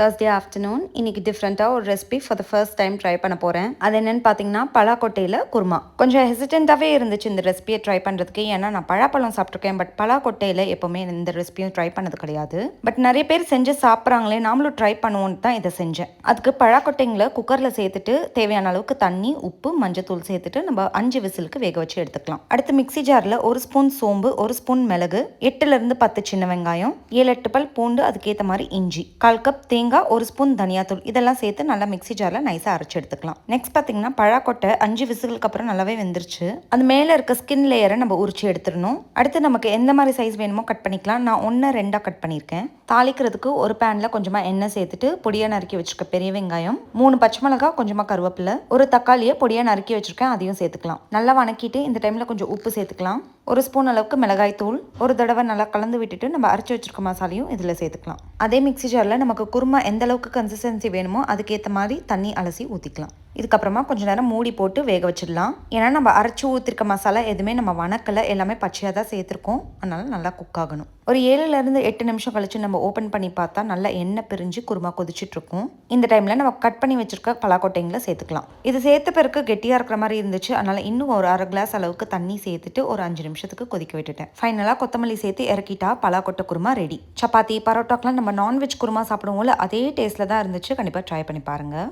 Thursday afternoon இன்னைக்கு டிஃப்ரெண்ட்டாக ஒரு recipe for the first time try பண்ண போகிறேன் அது என்னென்னு பார்த்தீங்கன்னா பலாக்கொட்டையில் குருமா. கொஞ்சம் ஹெசிடென்ட்டாகவே இருந்துச்சு இந்த ரெசிபியை ட்ரை பண்ணுறதுக்கு ஏன்னா நான் பழாப்பழம் சாப்பிட்ருக்கேன் பட் பலாக்கொட்டையில் எப்போவுமே இந்த ரெசிபியும் ட்ரை பண்ணது கிடையாது. பட் நிறைய பேர் செஞ்சு சாப்பிட்றாங்களே நாமளும் ட்ரை பண்ணுவோன்னு தான் இதை செஞ்சேன். அதுக்கு பழாக்கொட்டைங்களை குக்கரில் சேர்த்துட்டு தேவையான அளவுக்கு தண்ணி உப்பு மஞ்சத்தூள் சேர்த்துட்டு நம்ம அஞ்சு விசிலுக்கு வேக வச்சு எடுத்துக்கலாம். அடுத்து மிக்ஸி ஜாரில் ஒரு ஸ்பூன் சோம்பு ஒரு ஸ்பூன் மிளகு எட்டுலேருந்து பத்து சின்ன வெங்காயம் ஏழு எட்டு பல் பூண்டு அதுக்கேற்ற மாதிரி இஞ்சி கால் கப் தேங்காய் ஒரு ஸ்பூன் தனியாத்தூள். இதெல்லாம் சேர்த்து நல்லா மிக்ஸி ஜாரில் நைஸாக அரைச்சி எடுத்துக்கலாம். நெக்ஸ்ட் பார்த்தீங்கன்னா பழாக்கொட்டை அஞ்சு விசிலுக்கு அப்புறம் நல்லாவே வெந்துருச்சு. அது மேலே இருக்க ஸ்கின் லேயரை நம்ம உரிச்சு எடுத்துடணும். அடுத்து நமக்கு எந்த மாதிரி சைஸ் வேணுமோ கட் பண்ணிக்கலாம். நான் ஒன்று ரெண்டாக கட் பண்ணியிருக்கேன். தாளிக்கிறதுக்கு ஒரு பேனில் கொஞ்சமாக எண்ணெய் சேர்த்துட்டு பொடியாக நறுக்கி வச்சுருக்க பெரிய வெங்காயம் மூணு பச்சை மிளகா கொஞ்சமாக கருவேப்பிலை ஒரு தக்காளியை பொடியாக நறுக்கி வச்சுருக்கேன் அதையும் சேர்த்துக்கலாம். நல்லா வணக்கிட்டு இந்த டைமில் கொஞ்சம் உப்பு சேர்த்துக்கலாம். ஒரு ஸ்பூன் அளவுக்கு மிளகாய் தூள் ஒரு தடவை நல்லா கலந்து விட்டுட்டு நம்ம அரைச்சி வச்சிருக்க மசாலையும் இதில் சேர்த்துக்கலாம். அதே மிக்ஸி ஜாரில் நமக்கு குருமா எந்த அளவுக்கு கன்சிஸ்டன்சி வேணுமோ அதுக்கேற்ற மாதிரி தண்ணி அலசி ஊற்றிக்கலாம் இதுக்கப்புறமா கொஞ்ச நேரம் மூடி போட்டு வேக வச்சிடலாம். ஏன்னா நம்ம அரைச்சி ஊற்றிருக்க மசாலா எதுவுமே நம்ம வணக்கலை. எல்லாமே பச்சையாக தான் சேர்த்துருக்கோம். அதனால் நல்லா குக் ஆகணும். ஒரு ஏழுலேருந்து எட்டு நிமிஷம் கழிச்சு நம்ம ஓப்பன் பண்ணி பார்த்தா நல்லா எண்ணெய் பிரிஞ்சு குருமா கொதிச்சிட்டுருக்கோம் இந்த டைமில் நம்ம கட் பண்ணி வச்சுருக்க பலாக்கொட்டைங்களை சேர்த்துக்கலாம். இது சேர்த்த பிறகு கெட்டியாக இருக்கிற மாதிரி இருந்துச்சு. அதனால் இன்னும் ஒரு அரை கிளாஸ் அளவுக்கு தண்ணி சேர்த்துட்டு ஒரு அஞ்சு நிமிஷத்துக்கு கொதிக்க விட்டுட்டேன். ஃபைனலாக கொத்தமல்லி சேர்த்து இறக்கிட்டா பலாக்கொட்டை குருமா ரெடி சப்பாத்தி பரோட்டாக்கெலாம் நம்ம நான்வெஜ் குருமா சாப்பிடுவோம்ல அதே டேஸ்ட்டில் தான் இருந்துச்சு. கண்டிப்பாக ட்ரை பண்ணி பாருங்கள்